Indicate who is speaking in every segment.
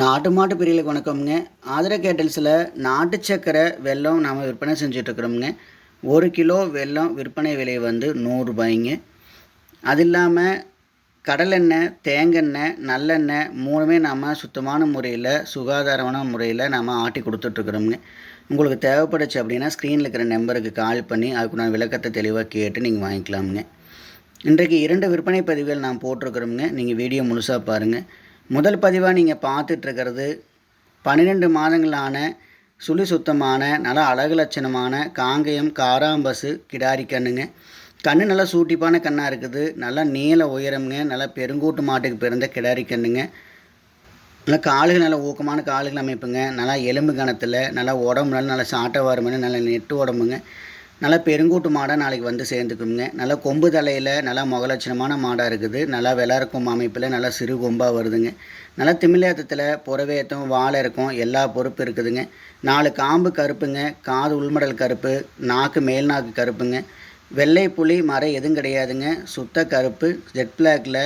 Speaker 1: நாட்டு மாட்டு பிரியலுக்கு வணக்கம்ங்க. ஆதர கேட்டல்ஸில் நாட்டு சக்கரை வெல்லம் நாம் விற்பனை செஞ்சிட்ருக்குறோம்ங்க. ஒரு கிலோ வெல்லம் விற்பனை விலை வந்து நூறுரூபாய்ங்க அது இல்லாமல் கடலெண்ணெய் தேங்காய் நல்லெண்ணெய் மூணுமே நாம் சுத்தமான முறையில் சுகாதாரமான முறையில் நாம் ஆட்டி கொடுத்துட்ருக்குறோம்ங்க. உங்களுக்கு தேவைப்படுச்சு அப்படின்னா ஸ்க்ரீனில் இருக்கிற நம்பருக்கு கால் பண்ணி அதுக்குண்டான விளக்கத்தை தெளிவாக கேட்டு நீங்கள் வாங்கிக்கலாமுங்க. இன்றைக்கு இரண்டு விற்பனை பதிவுகள் நான் போட்டிருக்கிறோம்ங்க. நீங்கள் வீடியோ முழுசாக பாருங்கள் முதல் பதிவாக நீங்கள் பார்த்துட்ருக்கிறது பன்னிரெண்டு மாதங்களான சுழி சுத்தமான நல்ல அழகு லட்சணமான காங்கயம் காராம்பசு கிடாரி கண்ணுங்க. கண்ணு நல்லா சூட்டிப்பான கண்ணாக இருக்குது. நல்லா நீள உயரம்ங்க. நல்லா பெருங்கூட்டு மாட்டுக்கு பிறந்த கிடாரி கண்ணுங்க. நல்லா காலுகள் நல்ல ஊக்கமான காலுகள் அமைப்புங்க. நல்லா எலும்பு கணத்தில் நல்லா உடம்பு நல்லா நல்லா சாட்டை வருமுங்க நல்லா நெட்டு உடம்புங்க. நல்லா பெருங்கூட்டு மாடாக நாளைக்கு வந்து சேர்ந்துக்குங்க. நல்லா கொம்பு தலையில் நல்லா முகலட்சணமான மாடாக இருக்குது. நல்லா விளர்க்கும் அமைப்பில் நல்லா சிறு கொம்பாக வருதுங்க. நல்லா திமிழேத்தத்தில் புறவேத்தம் வாழை இருக்கும் எல்லா பொறுப்பு இருக்குதுங்க. நாலு காம்பு கருப்புங்க. காது உள்மடல் கருப்பு நாக்கு மேல் நாக்கு கருப்புங்க. வெள்ளை புலி மரம் எதுவும் கிடையாதுங்க. சுத்த கருப்பு ஜெட் பிளாக்கில்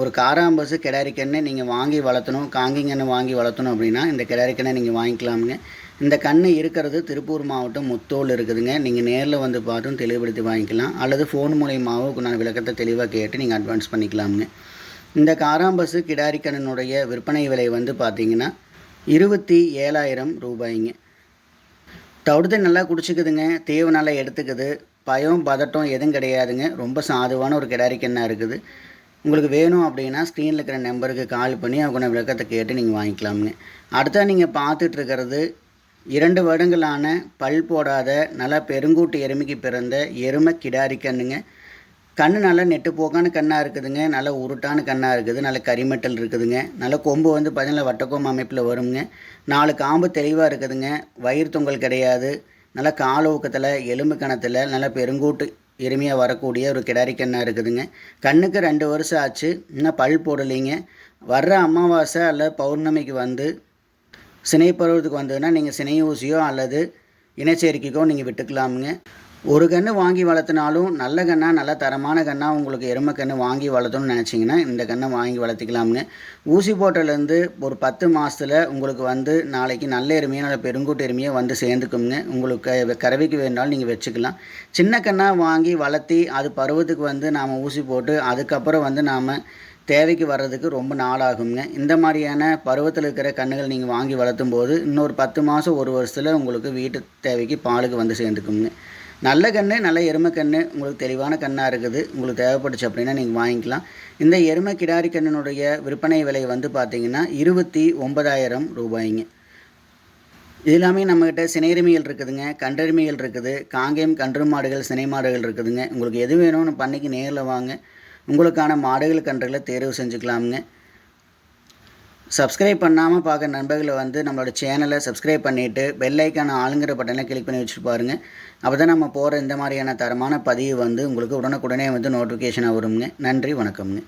Speaker 1: ஒரு காராம்பசு கிடாரிக்கண்ணை நீங்கள் வாங்கி வளர்த்தணும் காங்கிங்கன்னு வாங்கி வளர்த்தணும் அப்படின்னா இந்த கிடாரிக்கண்ணை நீங்கள் வாங்கிக்கலாமுங்க. இந்த கன்று இருக்கிறது திருப்பூர் மாவட்டம் முத்தோல் இருக்குதுங்க. நீங்கள் நேரில் வந்து பார்த்தும் தெளிவுபடுத்தி வாங்கிக்கலாம். அல்லது ஃபோன் மூலயமாவும் நான் விளக்கத்தை தெளிவாக கேட்டு நீங்கள் அட்வான்ஸ் பண்ணிக்கலாமுங்க. இந்த காராம்பசு கிடாரிக்கண்ணனுடைய விற்பனை விலை வந்து பார்த்தீங்கன்னா இருபத்தி ஏழாயிரம் ரூபாய்ங்க. தவிடுத்து நல்லா குடிச்சிக்குதுங்க. தேவை நல்லா எடுத்துக்குது. பயம் பதட்டம் எதுவும் கிடையாதுங்க. ரொம்ப சாதுவான ஒரு கிடாரிக்கண்ணாக இருக்குது. உங்களுக்கு வேணும் அப்படின்னா ஸ்க்ரீனில் இருக்கிற நம்பருக்கு கால் பண்ணி அவங்க விளக்கத்தை கேட்டு நீங்கள் வாங்கிக்கலாமுங்க. அடுத்தா நீங்கள் பார்த்துட்ருக்கிறது இரண்டு வருடங்களான பல் போடாத நல்லா பெருங்கூட்டு எருமைக்கு பிறந்த எருமை கிடாரி கண்ணுங்க கண்ணு நல்லா நெட்டு போக்கான கண்ணாக இருக்குதுங்க. நல்ல உருட்டான கண்ணாக இருக்குது. நல்ல கரிமெட்டல் இருக்குதுங்க. நல்ல கொம்பு வந்து பார்த்தீங்கன்னா வட்டக்கோம்பு அமைப்பில் வருங்க. நாலு காம்பு தெளிவாக இருக்குதுங்க. வயிறு தொங்கல் கிடையாது. நல்லா கால ஊக்கத்தில் எலும்பு கணத்தில் நல்லா பெருங்கூட்டு எருமையாக வரக்கூடிய ஒரு கிடாரி கண்ணாக இருக்குதுங்க. கண்ணுக்கு ரெண்டு வருஷம் ஆச்சு. இன்னும் பல் போடலைங்க. வர்ற அமாவாசை அல்ல பௌர்ணமிக்கு வந்து சினை பருவத்துக்கு வந்ததுன்னா நீங்கள் சினை ஊசியோ அல்லது இனச்சேர்க்கைக்கோ நீங்கள் விட்டுக்கலாமுங்க. ஒரு கன்று வாங்கி வளர்த்தினாலும் நல்ல கண்ணாக நல்ல தரமான கண்ணாக உங்களுக்கு எருமை கன்று வாங்கி வளர்த்தணும்னு நினச்சிங்கன்னா இந்த கண்ணை வாங்கி வளர்த்திக்கலாமுங்க. ஊசி போட்டலேருந்து ஒரு பத்து மாதத்தில் உங்களுக்கு வந்து நாளைக்கு நல்ல எருமையாக நல்ல பெருங்கூட்டு எருமையாக வந்து சேர்ந்துக்குங்க. உங்களுக்கு கறவைக்கு வேணாலும் நீங்கள் வச்சுக்கலாம். சின்ன கண்ணாக வாங்கி வளர்த்தி அது பருவத்துக்கு வந்து நாம் ஊசி போட்டு அதுக்கப்புறம் வந்து நாம் தேவைக்கு வர்றதுக்கு ரொம்ப நாள் ஆகுங்க இந்த மாதிரியான பருவத்தில் இருக்கிற கன்றுகள் நீங்கள் வாங்கி வளர்த்தும் போது இன்னொரு பத்து மாதம் ஒரு வருஷத்தில் உங்களுக்கு வீட்டு தேவைக்கு பாலுக்கு வந்து சேர்ந்துக்குங்க நல்ல கன்று நல்ல எருமை கன்று உங்களுக்கு தெளிவான கண்ணாக இருக்குது. உங்களுக்கு தேவைப்பட்டுச்சு அப்படின்னா நீங்கள் வாங்கிக்கலாம். இந்த எருமை கிடாரி கண்ணினுடைய விற்பனை விலை வந்து பார்த்திங்கன்னா இருபத்தி ஒன்பதாயிரம் ரூபாய்ங்க. இது எல்லாமே நம்மக்கிட்ட சினையெருமைகள் இருக்குதுங்க. கன்றெருமைகள் இருக்குது. காங்கேயம் கன்று மாடுகள் சினை மாடுகள் இருக்குதுங்க. உங்களுக்கு எது வேணும்னு பண்ணிக்கு நேரில் வாங்க. உங்களுக்கான மாடுகள் கன்றுகளை தேர்வு செஞ்சுக்கலாமுங்க. சப்ஸ்கிரைப் பண்ணாமல் பார்க்குற நண்பர்களை வந்து நம்மளோட சேனலை சப்ஸ்கிரைப் பண்ணிவிட்டு பெல்லைக்கான ஆளுங்கிற பட்டனை கிளிக் பண்ணி வச்சுட்டு பாருங்கள் அப்போ தான் நம்ம போகிற இந்த மாதிரியான தரமான பதிவு வந்து உங்களுக்கு உடனுக்குடனே வந்து நோட்டிஃபிகேஷனாக வருங்க. நன்றி வணக்கம்ங்க.